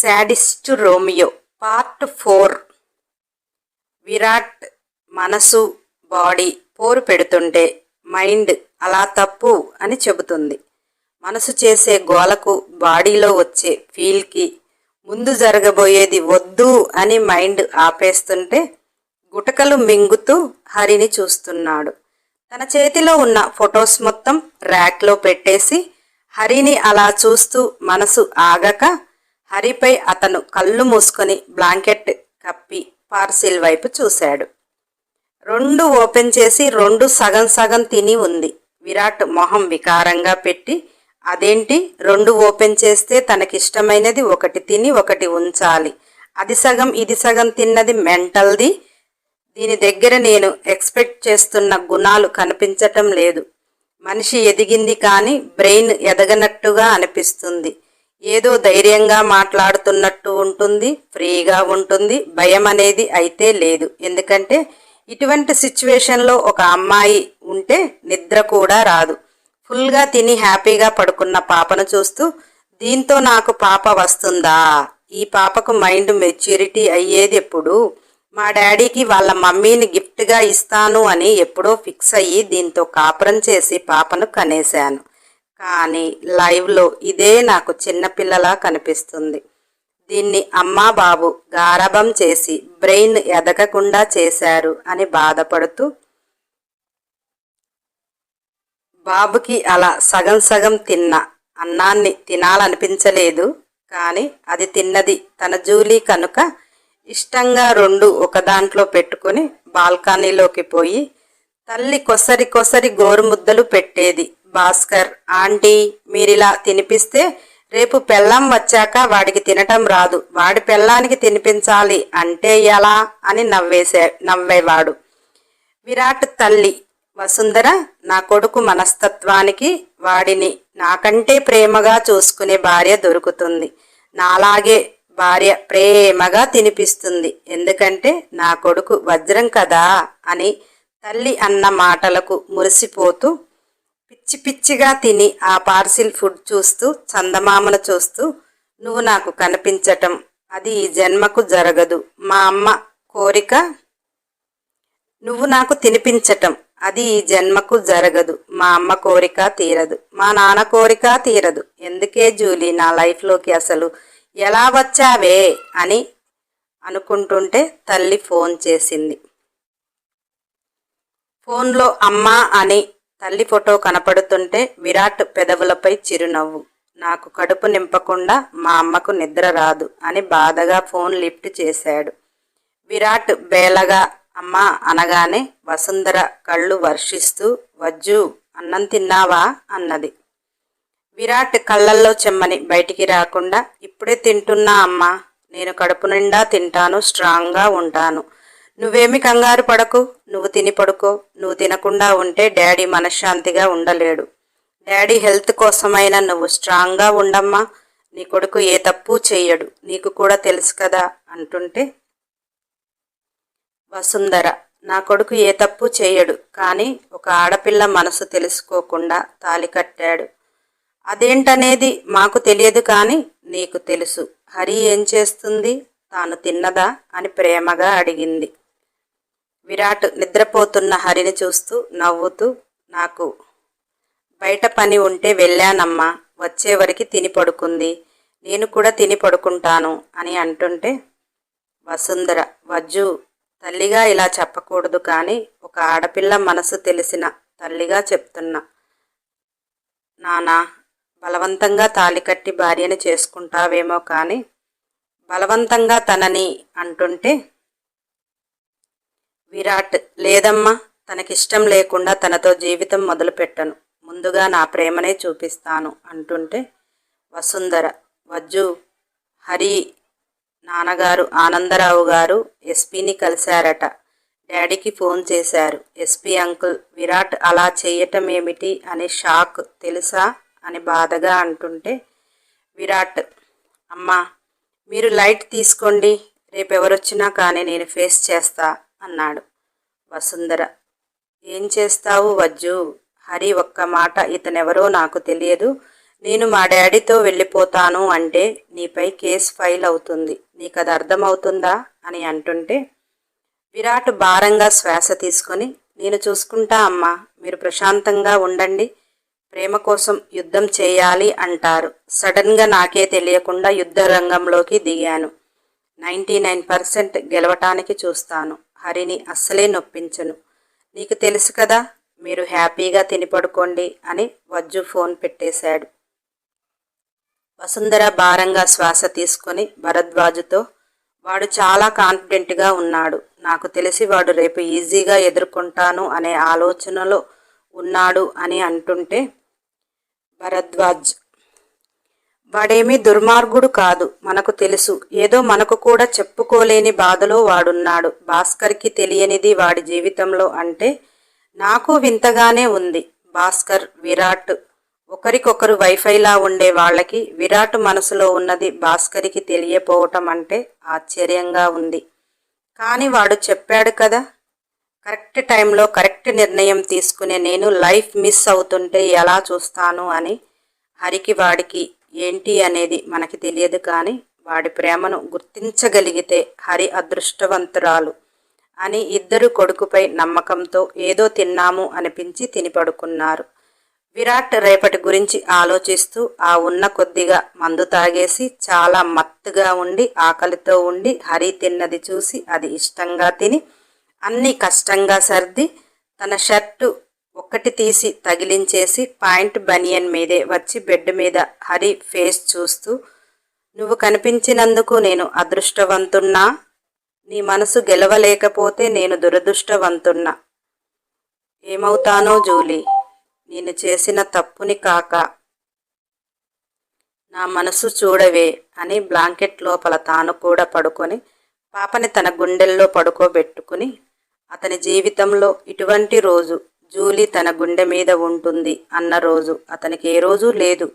Sadist Romeo part four. Virat మనసు body పోరు పెడుతుంటే మైండ్ అలా తప్పు అని చెబుతుంది. మనసు చేసే గోలకు బాడీలో వచ్చే ఫీల్కి ముందు జరగబోయేది వద్దు అని మైండ్ ఆపేస్తుంటే గుటకలు మింగుతూ హరిని చూస్తున్నాడు. తన చేతిలో ఉన్న ఫొటోస్ మొత్తం ర్యాక్లో పెట్టేసి హరిని అలా చూస్తూ మనసు ఆగక హరిపై అతను కళ్ళు మూసుకొని బ్లాంకెట్ కప్పి పార్సిల్ వైపు చూశాడు. రెండు ఓపెన్ చేసి రెండు సగం సగం తిని ఉంది. విరాట్ మొహం వికారంగా పెట్టి అదేంటి? రెండు ఓపెన్ చేస్తే తనకిష్టమైనది ఒకటి తిని ఒకటి ఉంచాలి. అది సగం ఇది సగం తిన్నది మెంటల్ది. దీని దగ్గర నేను ఎక్స్పెక్ట్ చేస్తున్న గుణాలు కనిపించటం లేదు. మనిషి ఎదిగింది కానీ బ్రెయిన్ ఎదగనట్టుగా అనిపిస్తుంది. ఏదో ధైర్యంగా మాట్లాడుతున్నట్టు ఉంటుంది ఫ్రీగా ఉంటుంది భయం అనేది అయితే లేదు. ఎందుకంటే ఇటువంటి సిచ్యువేషన్లో ఒక అమ్మాయి ఉంటే నిద్ర కూడా రాదు. ఫుల్గా తిని హ్యాపీగా పడుకున్న పాపను చూస్తూ దీంతో నాకు పాప వస్తుందా? ఈ పాపకు మైండ్ మెచ్యూరిటీ అయ్యేది ఎప్పుడు? మా డాడీకి వాళ్ళ మమ్మీని గిఫ్ట్గా ఇస్తాను అని ఎప్పుడో ఫిక్స్ అయ్యి దీంతో కాపురం చేసి పాపను కనేశాను. కానీ లైవ్లో ఇదే నాకు చిన్నపిల్లలా కనిపిస్తుంది. దీన్ని అమ్మా బాబు గారభం చేసి బ్రెయిన్ ఎదగకుండా చేశారు అని బాధపడుతూ బాబుకి అలా సగం సగం తిన్న అన్నాన్ని తినాలనిపించలేదు కానీ అది తిన్నది తన జూలీ కనుక ఇష్టంగా రెండు ఒక దాంట్లో పెట్టుకొని బాల్కనీలోకి పోయి తల్లి కొసరి కొసరి గోరుముద్దలు పెట్టేది భాస్కర్ ఆంటీ మీరిలా తినిపిస్తే రేపు పెళ్ళం వచ్చాక వాడికి తినటం రాదు. వాడి పెళ్ళానికి తినిపించాలి అంటే ఎలా? అని నవ్వేసే నవ్వేవాడు. విరాట్ తల్లి వసుంధర నా కొడుకు మనస్తత్వానికి వాడిని నాకంటే ప్రేమగా చూసుకునే భార్య దొరుకుతుంది. నాలాగే భార్య ప్రేమగా తినిపిస్తుంది. ఎందుకంటే నా కొడుకు వజ్రం కదా అని తల్లి అన్న మాటలకు మురిసిపోతూ పిచ్చి పిచ్చిగా తిని ఆ పార్సిల్ ఫుడ్ చూస్తూ చందమామను చూస్తూ నువ్వు నాకు కనిపించటం అది ఈ జన్మకు జరగదు. మా అమ్మ కోరిక నువ్వు నాకు తినిపించటం అది ఈ జన్మకు జరగదు. మా అమ్మ కోరిక తీరదు. మా నాన్న కోరిక తీరదు. ఎందుకే జూలీ నా లైఫ్లోకి అసలు ఎలా వచ్చావే అని అనుకుంటుంటే తల్లి ఫోన్ చేసింది. ఫోన్లో అమ్మ అని తల్లి ఫోటో కనపడుతుంటే విరాట్ పెదవులపై చిరునవ్వు. నాకు కడుపు నింపకుండా మా అమ్మకు నిద్ర రాదు అని బాధగా ఫోన్ లిఫ్ట్ చేశాడు. విరాట్ బేలగా అమ్మ అనగానే వసుంధర కళ్ళు వర్షిస్తూ వజ్జు అన్నం తిన్నావా? అన్నది. విరాట్ కళ్ళల్లో చెమ్మని బయటికి రాకుండా ఇప్పుడే తింటున్నా అమ్మా. నేను కడుపు నిండా తింటాను స్ట్రాంగ్గా ఉంటాను. నువ్వేమి కంగారు పడకు నువ్వు తిని పడుకో. నువ్వు తినకుండా ఉంటే డాడీ మనశ్శాంతిగా ఉండలేడు. డాడీ హెల్త్ కోసమైనా నువ్వు స్ట్రాంగ్గా ఉండమ్మా. నీ కొడుకు ఏ తప్పు చేయడు నీకు కూడా తెలుసు కదా అంటుంటే వసుంధర నా కొడుకు ఏ తప్పు చేయడు కానీ ఒక ఆడపిల్ల మనసు తెలుసుకోకుండా తాలి కట్టాడు. అదేంటనేది మాకు తెలియదు కానీ నీకు తెలుసు. హరి ఏం చేస్తుంది? తాను తిన్నదా? అని ప్రేమగా అడిగింది. విరాట్ నిద్రపోతున్న హరిని చూస్తూ నవ్వుతూ నాకు బయట పని ఉంటే వెళ్ళానమ్మా వచ్చేవరికి తిని పడుకుంది. నేను కూడా తిని పడుకుంటాను అని అంటుంటే వసుంధర వజ్జు తల్లిగా ఇలా చెప్పకూడదు కానీ ఒక ఆడపిల్ల మనసు తెలిసిన తల్లిగా చెప్తున్నా. నానా బలవంతంగా తాళి కట్టి భార్యని చేసుకుంటావేమో కానీ బలవంతంగా తనని అంటుంటే విరాట్ లేదమ్మా తనకిష్టం లేకుండా తనతో జీవితం మొదలుపెట్టను. ముందుగా నా ప్రేమనే చూపిస్తాను అంటుంటే వసుంధర. వజ్జు హరి నాన్నగారు ఆనందరావు గారు ఎస్పీని కలిశారట. డాడీకి ఫోన్ చేశారు. ఎస్పీ అంకుల్ విరాట్ అలా చేయటం ఏమిటి అనే షాక్ తెలుసా అని బాధగా అంటుంటే విరాట్ అమ్మా మీరు లైట్ తీసుకోండి. రేపు ఎవరొచ్చినా కానీ నేను ఫేస్ చేస్తా. అన్నాడు. వసుంధర ఏం చేస్తావు వజ్జు? హరి ఒక్క మాట ఇతనెవరో నాకు తెలియదు. నేను మా డాడీతో వెళ్ళిపోతాను అంటే నీపై కేసు ఫైల్ అవుతుంది. నీకు అది అర్థమవుతుందా? అని అంటుంటే విరాట్ భారంగా శ్వాస తీసుకొని నేను చూసుకుంటా అమ్మా మీరు ప్రశాంతంగా ఉండండి. ప్రేమ కోసం యుద్ధం చేయాలి అంటారు. సడన్గా నాకే తెలియకుండా యుద్ధ రంగంలోకి దిగాను. నైంటీ నైన్ పర్సెంట్ గెలవటానికి చూస్తాను. హరిని అస్సలే నొప్పించను. నీకు తెలుసు కదా మీరు హ్యాపీగా తినిపడుకోండి అని వజ్జు ఫోన్ పెట్టేశాడు. వసుంధర భారంగా శ్వాస తీసుకొని భరద్వాజుతో వాడు చాలా కాన్ఫిడెంట్గా ఉన్నాడు. నాకు తెలిసి వాడు రేపు ఈజీగా ఎదుర్కొంటాను అనే ఆలోచనలో ఉన్నాడు అని అంటుంటే భరద్వాజ్ వాడేమీ దుర్మార్గుడు కాదు మనకు తెలుసు. ఏదో మనకు కూడా చెప్పుకోలేని బాధలో వాడున్నాడు. భాస్కర్కి తెలియనిది వాడి జీవితంలో అంటే నాకు వింతగానే ఉంది. భాస్కర్ విరాట్ ఒకరికొకరు వైఫైలా ఉండే వాళ్ళకి విరాట్ మనసులో ఉన్నది భాస్కర్కి తెలియపోవటం అంటే ఆశ్చర్యంగా ఉంది. కానీ వాడు చెప్పాడు కదా కరెక్ట్ టైంలో కరెక్ట్ నిర్ణయం తీసుకునే నేను లైఫ్ మిస్ అవుతుంటే ఎలా చూస్తాను అని హరికి వాడికి ఏంటి అనేది మనకి తెలియదు కానీ వాడి ప్రేమను గుర్తించగలిగితే హరి అదృష్టవంతురాలు అని ఇద్దరు కొడుకుపై నమ్మకంతో ఏదో తిన్నాము అనిపించి తిని పడుకున్నారు విరాట్ రేపటి గురించి ఆలోచిస్తూ ఆ ఉన్న కొద్దిగా మందు తాగేసి చాలా మత్తుగా ఉండి ఆకలితో ఉండి హరి తిన్నది చూసి అది ఇష్టంగా తిని అన్ని కష్టంగా సర్ది తన షర్టు ఒక్కటి తీసి తగిలించేసి పాయింట్ బనియన్ మీదే వచ్చి బెడ్ మీద హరి ఫేస్ చూస్తూ నువ్వు కనిపించినందుకు నేను అదృష్టవంతున్నా. నీ మనసు గెలవలేకపోతే నేను దురదృష్టవంతున్నా. ఏమవుతానో జూలీ నేను చేసిన తప్పుని కాక. నా మనసు చూడవే అని బ్లాంకెట్ లోపల తాను కూడా పడుకొని పాపని తన గుండెల్లో పడుకోబెట్టుకుని అతని జీవితంలో ఇటువంటి రోజు జూలీ తన గుండె మీద ఉంటుంది అన్న రోజు. అతనికి ఏ రోజు లేదు.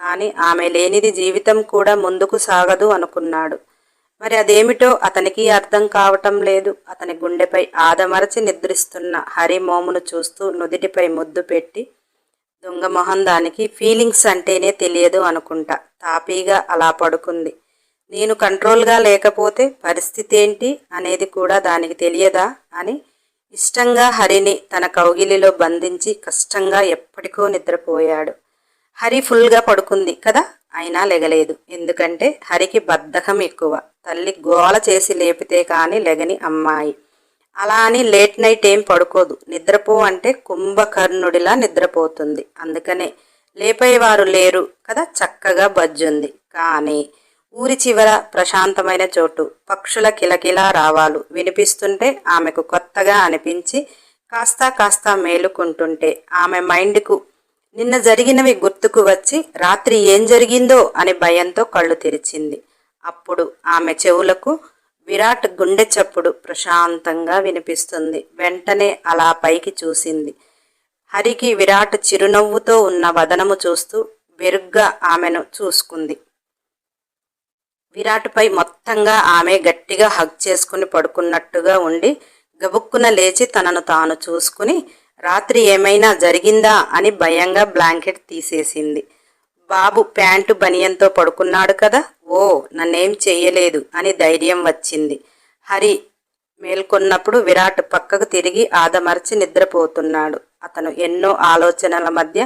కానీ ఆమె లేనిది జీవితం కూడా ముందుకు సాగదు అనుకున్నాడు. మరి అదేమిటో అతనికి అర్థం కావటం లేదు. అతని గుండెపై ఆదమరచి నిద్రిస్తున్న హరి మోమును చూస్తూ నుదిటిపై ముద్దు పెట్టి దొంగ మొహం దానికి ఫీలింగ్స్ అంటేనే తెలియదు అనుకుంటా. తాపీగా అలా పడుకుంది. నేను కంట్రోల్గా లేకపోతే పరిస్థితి ఏంటి? అనేది కూడా దానికి తెలియదా? అని ఇష్టంగా హరిని తన కౌగిలిలో బంధించి కష్టంగా ఎప్పటికో నిద్రపోయాడు. హరి ఫుల్గా పడుకుంది కదా? అయినా లెగలేదు. ఎందుకంటే హరికి బద్ధకం ఎక్కువ. తల్లి గోల చేసి లేపితే కానీ లెగని అమ్మాయి. అలా అని లేట్ నైట్ ఏం పడుకోదు. నిద్రపో అంటే కుంభకర్ణుడిలా నిద్రపోతుంది. అందుకనే లేపేవారు లేరు కదా? చక్కగా బజ్జుంది. కానీ ఊరి చివర ప్రశాంతమైన చోటు. పక్షుల కిలకిలా రావాలు. వినిపిస్తుంటే ఆమెకు కొత్తగా అనిపించి కాస్త కాస్త మేలుకుంటుంటే ఆమె మైండ్కు నిన్న జరిగినవి గుర్తుకు వచ్చి రాత్రి ఏం జరిగిందో అని భయంతో కళ్ళు తెరిచింది. అప్పుడు ఆమె చెవులకు విరాట్ గుండె చప్పుడు ప్రశాంతంగా వినిపిస్తుంది. వెంటనే అలా పైకి చూసింది. హరికి విరాట్ చిరునవ్వుతో ఉన్న వదనము చూస్తూ బెరుగ్గా ఆమెను చూసుకుంది. విరాట్పై మొత్తంగా ఆమె గట్టిగా హగ్ చేసుకుని పడుకున్నట్టుగా ఉండి గబుక్కున లేచి తనను తాను చూసుకుని రాత్రి ఏమైనా జరిగిందా అని భయంగా బ్లాంకెట్ తీసేసింది. బాబు ప్యాంటు బనియంతో పడుకున్నాడు కదా? ఓ నన్నేం చెయ్యలేదు అని ధైర్యం వచ్చింది. హరి మేల్కొన్నప్పుడు విరాట్ పక్కకు తిరిగి ఆదమర్చి నిద్రపోతున్నాడు. అతను ఎన్నో ఆలోచనల మధ్య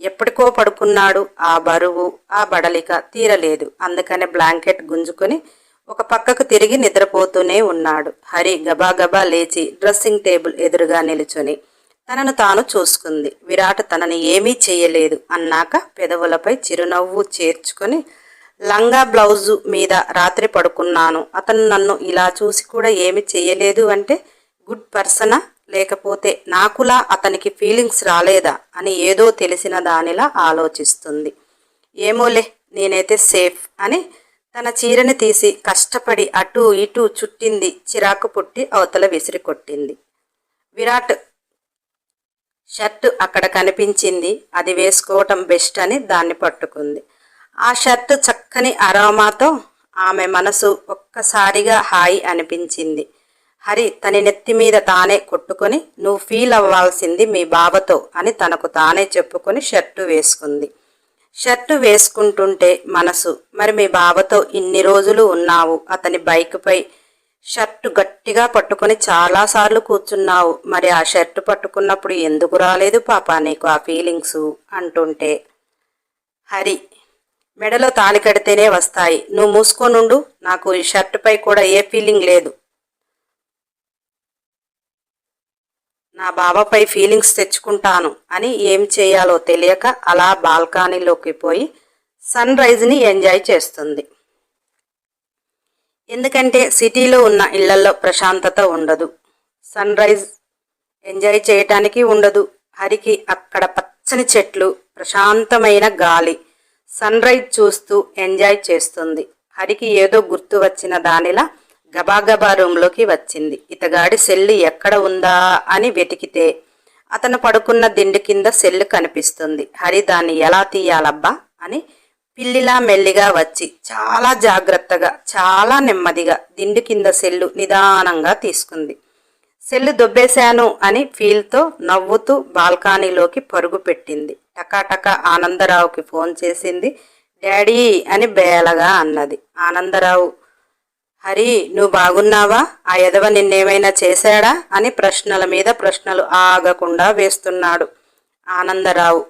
ఎప్పటికో పడుకున్నాడు ఆ బరువు ఆ బడలిక తీరలేదు. అందుకని బ్లాంకెట్ గుంజుకుని ఒక పక్కకు తిరిగి నిద్రపోతూనే ఉన్నాడు. హరి గబాగబా లేచి డ్రెస్సింగ్ టేబుల్ ఎదురుగా నిలుచుని తనను తాను చూసుకుంది. విరాట్ తనని ఏమీ చేయలేదు అన్నాక పెదవులపై చిరునవ్వు చేర్చుకొని లంగా బ్లౌజు మీద రాత్రి పడుకున్నాను. అతను నన్ను ఇలా చూసి కూడా ఏమి చేయలేదు అంటే గుడ్ పర్సనా? లేకపోతే నాకులా అతనికి ఫీలింగ్స్ రాలేదా అని ఏదో తెలిసిన దానిలా ఆలోచిస్తుంది. ఏమోలే నేనైతే సేఫ్ అని తన చీరని తీసి కష్టపడి అటు ఇటు చుట్టింది చిరాకు పుట్టి అవతల విసిరి కొట్టింది. విరాట్ షర్ట్ అక్కడ కనిపించింది అది వేసుకోవటం బెస్ట్ అని దాన్ని పట్టుకుంది. ఆ షర్ట్ చక్కని అరోమాతో ఆమె మనసు ఒక్కసారిగా హాయి అనిపించింది. హరి తన నెత్తి మీద తానే కొట్టుకొని నువ్వు ఫీల్ అవ్వాల్సింది మీ బావతో అని తనకు తానే చెప్పుకొని షర్టు వేసుకుంది. షర్టు వేసుకుంటుంటే మనసు మరి మీ బావతో ఇన్ని రోజులు ఉన్నావు అతని బైక్పై షర్టు గట్టిగా పట్టుకొని చాలాసార్లు కూర్చున్నావు మరి ఆ షర్టు పట్టుకున్నప్పుడు ఎందుకు రాలేదు పాపా నీకు ఆ ఫీలింగ్స్ అంటుంటే. హరి మెడలో తాళి కడితేనే వస్తాయి నువ్వు మూసుకోనుండు నాకు ఈ షర్టుపై కూడా ఏ ఫీలింగ్ లేదు నా బాబాపై ఫీలింగ్స్ తెచ్చుకుంటాను అని ఏం చేయాలో తెలియక అలా బాల్కనీలోకి పోయి సన్ రైజ్ని ఎంజాయ్ చేస్తుంది. ఎందుకంటే సిటీలో ఉన్న ఇళ్ళలో ప్రశాంతత ఉండదు. సన్ రైజ్ ఎంజాయ్ చేయటానికి ఉండదు. హరికి అక్కడ పచ్చని చెట్లు ప్రశాంతమైన గాలి సన్ రైజ్ చూస్తూ ఎంజాయ్ చేస్తుంది. హరికి ఏదో గుర్తు వచ్చిన దానిలా గబాగబా రూంలోకి వచ్చింది. ఇతగాడి సెల్లు ఎక్కడ ఉందా అని వెతికితే అతను పడుకున్న దిండు కింద సెల్లు కనిపిస్తుంది. హరి దాన్ని ఎలా తీయాలబ్బా అని పిల్లిలా మెల్లిగా వచ్చి చాలా జాగ్రత్తగా చాలా నెమ్మదిగా దిండు కింద సెల్లు నిదానంగా తీసుకుంది. సెల్లు దొబ్బేశాను అని ఫీల్తో నవ్వుతూ బాల్కనీలోకి పరుగు పెట్టింది. టకాటక ఆనందరావుకి ఫోన్ చేసింది. డాడీ అని బేలగా అన్నది. ఆనందరావు హరి నువ్వు బాగున్నావా? ఆ యదవ నిన్నేమైనా చేశాడా? అని ప్రశ్నల మీద ప్రశ్నలు ఆగకుండా వేస్తున్నాడు ఆనందరావు.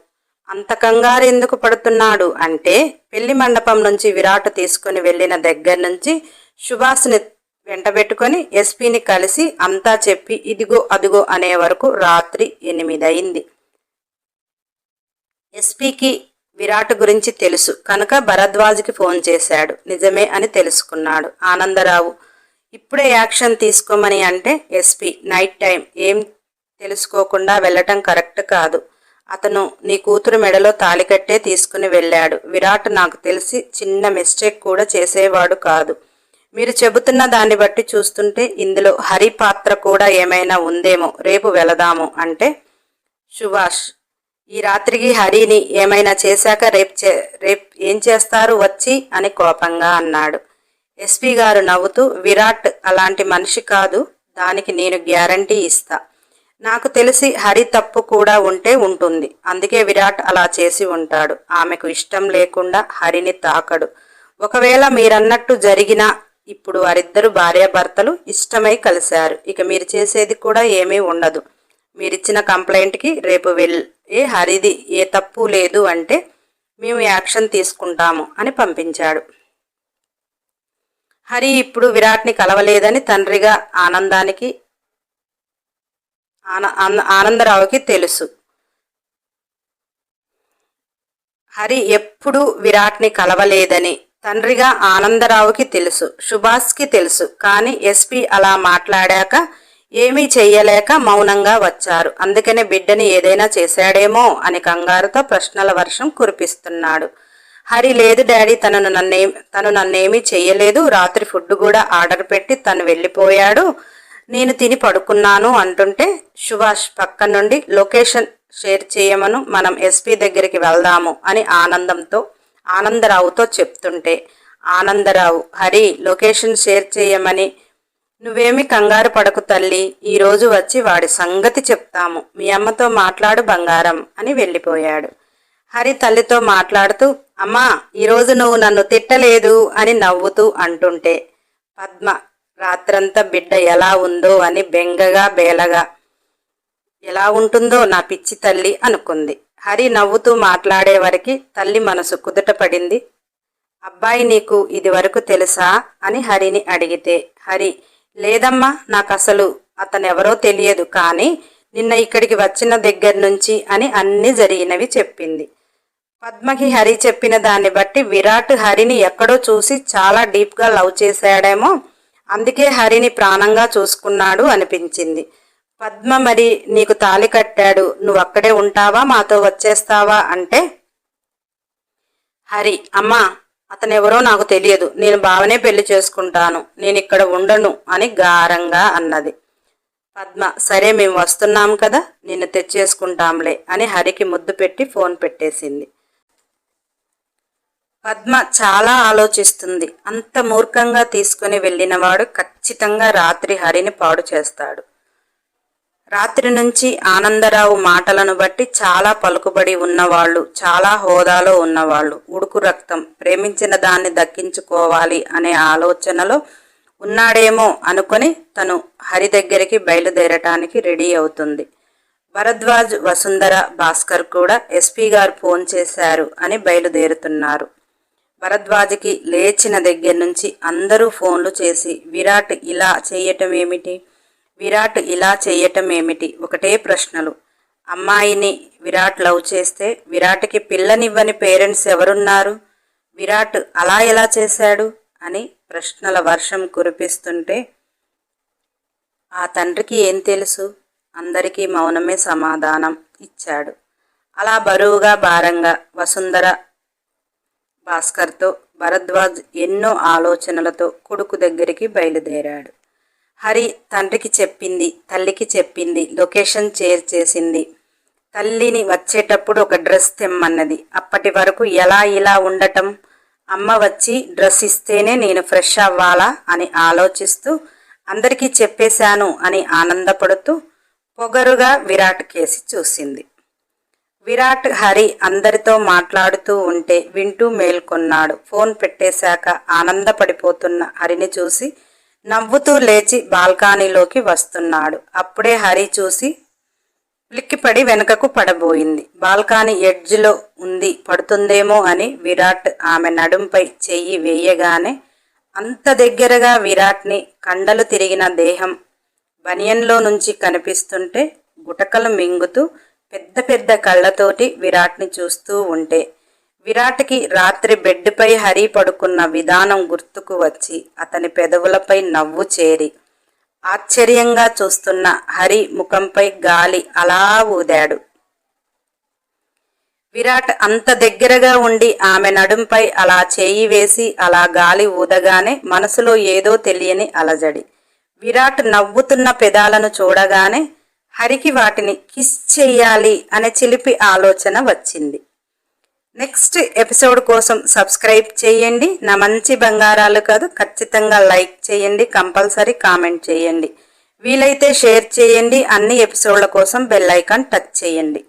అంత కంగారు ఎందుకు పడుతున్నాడు అంటే పెళ్ళి మండపం నుంచి విరాట్ తీసుకుని వెళ్ళిన దగ్గర నుంచి సుభాష్ని వెంటబెట్టుకొని ఎస్పీని కలిసి అంతా చెప్పి ఇదిగో అదిగో అనే వరకు రాత్రి ఎనిమిదయింది ఎస్పీకి విరాట్ గురించి తెలుసు. కనుక భరద్వాజ్కి ఫోన్ చేశాడు. నిజమే అని తెలుసుకున్నాడు. ఆనందరావు ఇప్పుడే యాక్షన్ తీసుకోమని అంటే ఎస్పీ నైట్ టైం. ఏం తెలుసుకోకుండా వెళ్ళటం కరెక్ట్ కాదు. అతను నీ కూతురు మెడలో తాలికట్టే తీసుకుని వెళ్ళాడు. విరాట్ నాకు తెలిసి చిన్న మిస్టేక్ కూడా చేసేవాడు కాదు. మీరు చెబుతున్న దాన్ని బట్టి చూస్తుంటే ఇందులో హరి పాత్ర కూడా ఏమైనా ఉందేమో. రేపు వెళదాము అంటే సుభాష్ ఈ రాత్రికి హరిని ఏమైనా చేశాక రేపు చే రేపు ఏం చేస్తారు వచ్చి అని కోపంగా అన్నాడు. ఎస్పీ గారు నవ్వుతూ విరాట్ అలాంటి మనిషి కాదు దానికి నేను గ్యారంటీ ఇస్తా. నాకు తెలిసి హరి తప్పు కూడా ఉంటే ఉంటుంది. అందుకే విరాట్ అలా చేసి ఉంటాడు. ఆమెకు ఇష్టం లేకుండా హరిని తాకడు. ఒకవేళ మీరన్నట్టు జరిగినా ఇప్పుడు వారిద్దరు భార్యాభర్తలు ఇష్టమై కలిశారు. ఇక మీరు చేసేది కూడా ఏమీ ఉండదు. మీరిచ్చిన కంప్లైంట్కి రేపు వెల్ ఏ హరిది ఏ తప్పు లేదు అంటే మేము యాక్షన్ తీసుకుంటాము అని పంపించాడు. హరి ఇప్పుడు విరాట్ని కలవలేదని తండ్రిగా ఆనందానికి ఆనందరావుకి తెలుసు. హరి ఎప్పుడు విరాట్ని కలవలేదని తండ్రిగా ఆనందరావుకి తెలుసు సుభాష్కి తెలుసు. కానీ ఎస్పీ అలా మాట్లాడాక ఏమీ చెయ్యలేక మౌనంగా వచ్చారు. అందుకనే బిడ్డని ఏదైనా చేశాడేమో అని కంగారుతో ప్రశ్నల వర్షం కురిపిస్తున్నాడు. హరి లేదు డాడీ తనను నన్నే తను నన్నేమీ చెయ్యలేదు. రాత్రి ఫుడ్ కూడా ఆర్డర్ పెట్టి తను వెళ్ళిపోయాడు. నేను తిని పడుకున్నాను అంటుంటే సుభాష్ పక్క నుండి లొకేషన్ షేర్ చేయమను మనం ఎస్పీ దగ్గరికి వెళ్దాము అని ఆనందంతో ఆనందరావుతో చెప్తుంటే ఆనందరావు హరి లొకేషన్ షేర్ చేయమని నువ్వేమి కంగారు పడకు తల్లి ఈరోజు వచ్చి వాడి సంగతి చెప్తాము. మీ అమ్మతో మాట్లాడు బంగారం అని వెళ్ళిపోయాడు. హరి తల్లితో మాట్లాడుతూ అమ్మా ఈరోజు నువ్వు నన్ను తిట్టలేదు అని నవ్వుతూ అంటుంటే పద్మ రాత్రంతా బిడ్డ ఎలా ఉందో అని బెంగగా బేలగా ఎలా ఉంటుందో నా పిచ్చి తల్లి అనుకుంది. హరి నవ్వుతూ మాట్లాడే వరకు తల్లి మనసు కుదుట పడింది. అబ్బాయి నీకు ఇది వరకు తెలుసా? అని హరిని అడిగితే హరి లేదమ్మా నాకు అసలు అతనెవరో తెలియదు కానీ నిన్న ఇక్కడికి వచ్చిన దగ్గర నుంచి అని అన్ని జరిగినవి చెప్పింది. పద్మకి హరి చెప్పిన దాన్ని బట్టి విరాట్ హరిని ఎక్కడో చూసి చాలా డీప్గా లవ్ చేశాడేమో అందుకే హరిని ప్రాణంగా చూసుకున్నాడు అనిపించింది. పద్మ మరి నీకు తాలి కట్టాడు నువ్వు అక్కడే ఉంటావా మాతో వచ్చేస్తావా అంటే హరి అమ్మా అతను ఎవరో నాకు తెలియదు. నేను బావనే పెళ్ళి చేసుకుంటాను. నేను ఇక్కడ ఉండను అని గారంగా అన్నది. పద్మ సరే మేము వస్తున్నాం కదా నిన్ను తెచ్చేసుకుంటాంలే అని హరికి ముద్దు పెట్టి ఫోన్ పెట్టేసింది. పద్మ చాలా ఆలోచిస్తుంది. అంత మూర్ఖంగా తీసుకుని వెళ్ళినవాడు ఖచ్చితంగా రాత్రి హరిని పాడు చేస్తాడు. రాత్రి నుంచి ఆనందరావు మాటలను బట్టి చాలా పలుకుబడి ఉన్నవాళ్ళు చాలా హోదాలో ఉన్నవాళ్ళు. ఉడుకు రక్తం ప్రేమించిన దాన్ని దక్కించుకోవాలి అనే ఆలోచనలో ఉన్నాడేమో అనుకొని తను హరి దగ్గరికి బయలుదేరటానికి రెడీ అవుతుంది. భరద్వాజ్ వసుంధర భాస్కర్ కూడా ఎస్పీ గారు ఫోన్ చేశారు అని బయలుదేరుతున్నారు. భరద్వాజ్కి లేచిన దగ్గర నుంచి అందరూ ఫోన్లు చేసి విరాట్ ఇలా చేయటం ఏమిటి? విరాట్ ఇలా చేయటం ఏమిటి ఒకటే ప్రశ్నలు. అమ్మాయిని విరాట్ లవ్ చేస్తే విరాట్కి పిల్లనివ్వని పేరెంట్స్ ఎవరున్నారు? విరాట్ అలా ఎలా చేశాడు? అని ప్రశ్నల వర్షం కురిపిస్తుంటే ఆ తండ్రికి ఏం తెలుసు? అందరికీ మౌనమే సమాధానం ఇచ్చాడు. అలా బరువుగా భారంగా వసుంధర భాస్కర్తో భరద్వాజ్ ఎన్నో ఆలోచనలతో కొడుకు దగ్గరికి బయలుదేరాడు. హరి తండ్రికి చెప్పింది తల్లికి చెప్పింది లొకేషన్ చేర్ చేసింది. తల్లిని వచ్చేటప్పుడు ఒక డ్రెస్ తెమ్మన్నది. అప్పటి వరకు ఎలా ఇలా ఉండటం? అమ్మ వచ్చి డ్రెస్ ఇస్తేనే నేను ఫ్రెష్ అవ్వాలా అని ఆలోచిస్తూ అందరికీ చెప్పేశాను అని ఆనందపడుతూ పొగరుగా విరాట్ కేసి చూసింది. విరాట్ హరి అందరితో మాట్లాడుతూ ఉంటే వింటూ మేల్కొన్నాడు. ఫోన్ పెట్టేశాక ఆనందపడిపోతున్న హరిని చూసి నవ్వుతూ లేచి బాల్కనీలోకి వస్తున్నాడు. అప్పుడే హరి చూసి లిక్కిపడి వెనుకకు పడబోయింది. బాల్కనీ ఎడ్జ్లో ఉంది పడుతుందేమో అని విరాట్ ఆమె నడుంపై చెయ్యి వేయగానే అంత దగ్గరగా విరాట్ని కండలు తిరిగిన దేహం బనియన్లో నుంచి కనిపిస్తుంటే గుటకలు మింగుతూ పెద్ద పెద్ద కళ్ళతోటి విరాట్ని చూస్తూ ఉంటే విరాట్కి రాత్రి బెడ్పై హరి పడుకున్న విధానం గుర్తుకు వచ్చి అతని పెదవులపై నవ్వు చేరి ఆశ్చర్యంగా చూస్తున్న హరి ముఖంపై గాలి అలా ఊదాడు. విరాట్ అంత దగ్గరగా ఉండి ఆమె నడుంపై అలా చేయి వేసి అలా గాలి ఊదగానే మనసులో ఏదో తెలియని అలజడి. విరాట్ నవ్వుతున్న పెదాలను చూడగానే హరికి వాటిని కిస్ చెయ్యాలి అనే చిలిపి ఆలోచన వచ్చింది. నెక్స్ట్ ఎపిసోడ్ కోసం సబ్స్క్రైబ్ చేయండి. నా మంచి బంగారాలు కాదు ఖచ్చితంగా లైక్ చేయండి కంపల్సరీ కామెంట్ చేయండి. వీలైతే షేర్ చేయండి అన్ని ఎపిసోడ్ల కోసం బెల్ ఐకాన్ టచ్ చేయండి.